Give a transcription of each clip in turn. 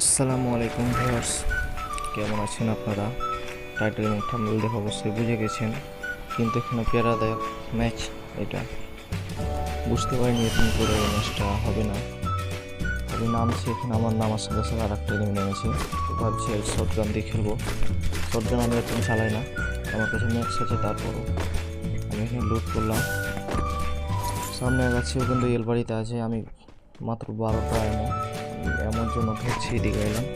আসসালামু আলাইকুম ভিউয়ার্স। কেমন আছেন আপনারা? টাইটেল এবং থাম্বনেল দেখে অবশ্যই বুঝে গেছেন। কিন্তু এখানে প্যারাদায়ক ম্যাচ এটা। বুঝতে পারিনি এরকম করে ম্যাচটা হবে না। আমি নামছি এখানে, আমার নামার সাথে সাথে আর একটা এনিমি নেমেছে ভাবছি শর্ট গান দিয়ে খেলব। শর্ট গান আমি এরকম চালাই না। আমার কাছে ম্যাক্স আছে, তারপরও আমি এখানে লুট করলাম। সামনে আগাচ্ছিও কিন্তু এলবাড়িতে আছে। আমি মাত্র বারোটা এমন এমন জন্য ধরছি এদিকে এলাম।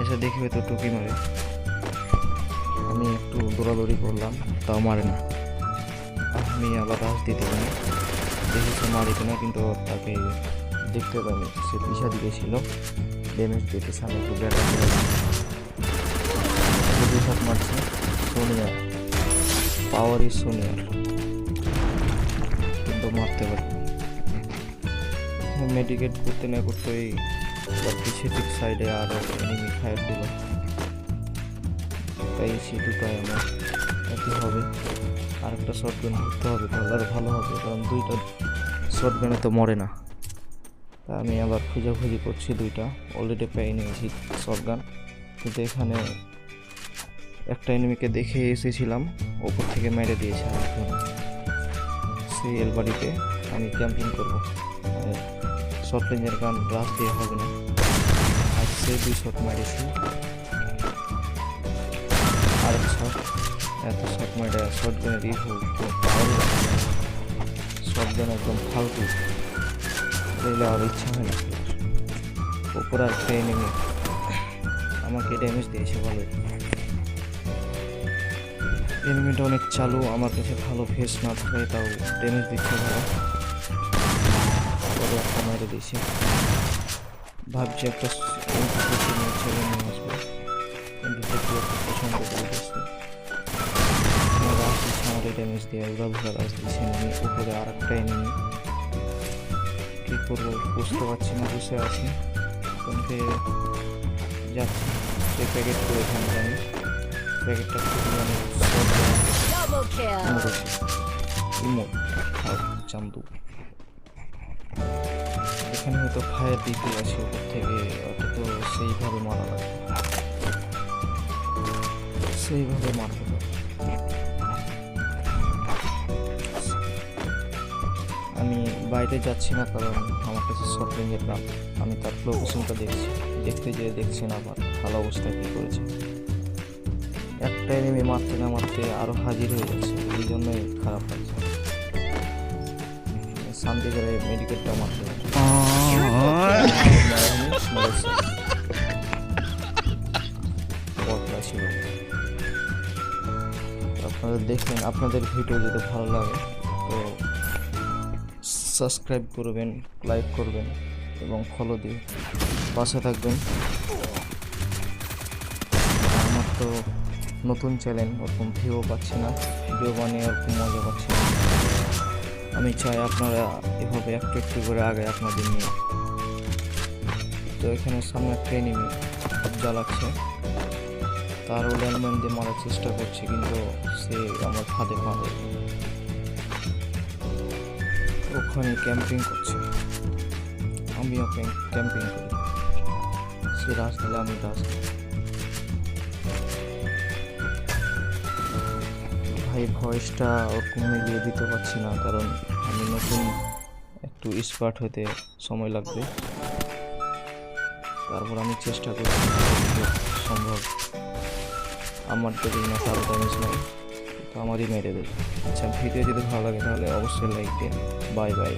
এসে দেখি হয়তো টুকি মারে আমি একটু দৌড়াদৌড়ি করলাম, তাও মারে না। আমি আবার রাস দিতে পারি দেখি সে মারি কিনা, কিন্তু তাকে দেখতে পাইনি। সে পিছা দিকে ছিল। ড্যামেজ দিতেছে আমি একটু শট মারছে। সোনিয়া পাওয়ারই সোনিয়ার। কিন্তু মারতে পারি। মেডিকেট করতে না আবার পিছিয়ে দিক সাইডে আরও এনিমি ফায়ার দিল। তাই সে দুটাই আমার একই হবে। আরেকটা শর্ট গান করতে হবে, তাহলে আরও ভালো হবে, কারণ দুইটা শর্ট গানে তো মরে না। তা আমি আবার খোঁজাখুঁজি করছি দুইটা অলরেডি পেয়ে নিয়েছি শর্ট গান কিন্তু এখানে একটা এনিমিকে দেখে এসেছিলাম, ওপর থেকে মেরে দিয়েছে আরেকজন। সেই এলবাড়িতে আমি ক্যাম্পিং করব। শর্ট রেঞ্জের গান রাস দিয়ে হবে না। আর সে দুই শট মারিছি আর শট এত শট মারে শর্ট গানের শর্ট গান একদম ফালতু। এগুলো আর ইচ্ছা হয় না। উপর আর ট্রেন আমাকে ড্যামেজ দিয়েছে ভালো এনিমিটা অনেক চালু, আমার কাছে ভালো ফেস না থাকে তাও ড্যামেজ দিচ্ছে ভালো। একটা মেরে দিয়েছে ভাবছি একটা ছেলে নিয়ে আসবে। কিন্তু একটা পছন্দ করে রাস আমার ড্যামেজ দিয়ে ধরা রাস দিচ্ছে এনিমি উপরে আর একটা এনিমি কী করব বুঝতে পারছি না বসে আছি। তোমাকে যাচ্ছি সেই প্যাকেট করে এখানে আমি প্যাকেটটা খুবই আমি kill. ইমোট চান্দু এখানে হয়তো ফায়ার দিতে আছে উপর থেকে ওটা তো সেইভাবে মারা লাগবে সেইভাবে মারতে হবে আমি বাইরে যাচ্ছি না কারণ আমার কাছে রেঞ্জের নাম। আমি তার লোকেশনটা দেখছি। দেখতে যেয়ে দেখছি না আমার ভালো অবস্থা কী করেছে। একটা এনিমি মারতে না মারতে আরও হাজির হয়ে যাচ্ছে এই জন্যই খারাপ লাগছে। শান্তি করে মেডিকেলটা মারতে হবে ছিল। আপনারা দেখলেন আপনাদের ভিডিও যদি ভালো লাগে, তো সাবস্ক্রাইব করবেন লাইক করবেন এবং ফলো দিয়ে পাশে থাকবেন। আমার তো নতুন চ্যানেল ওরকম ভিউ পাচ্ছি না। ভিডিও বানিয়ে ওরকম মজা পাচ্ছি না। আমি চাই আপনারা এভাবে একটু একটু করে আগে আপনাদের নিয়ে। তো এখানে সামনে একটা এনিমি কবজা লাগছে তারও ল্যান্ডম্যান দিয়ে মারার চেষ্টা করছে, কিন্তু সে আমার ফাঁদে ফাঁদে ওখানে ক্যাম্পিং করছে। আমি আমিও ক্যাম্পিং করি। সে রাস দিলে আমি রাস দিই। ভাই, ভয়েসটা ওরকম মিলিয়ে দিতে পারছি না, কারণ আমি নতুন একটু স্পার্ট হতে সময় লাগবে। তারপর আমি চেষ্টা করছি সম্ভব। আমার যদি না তার ড্যামেজ নয় তো আমারই মেরে দেবে। আচ্ছা ভিডিও যদি ভালো লাগে তাহলে অবশ্যই লাইক দিন। Bye bye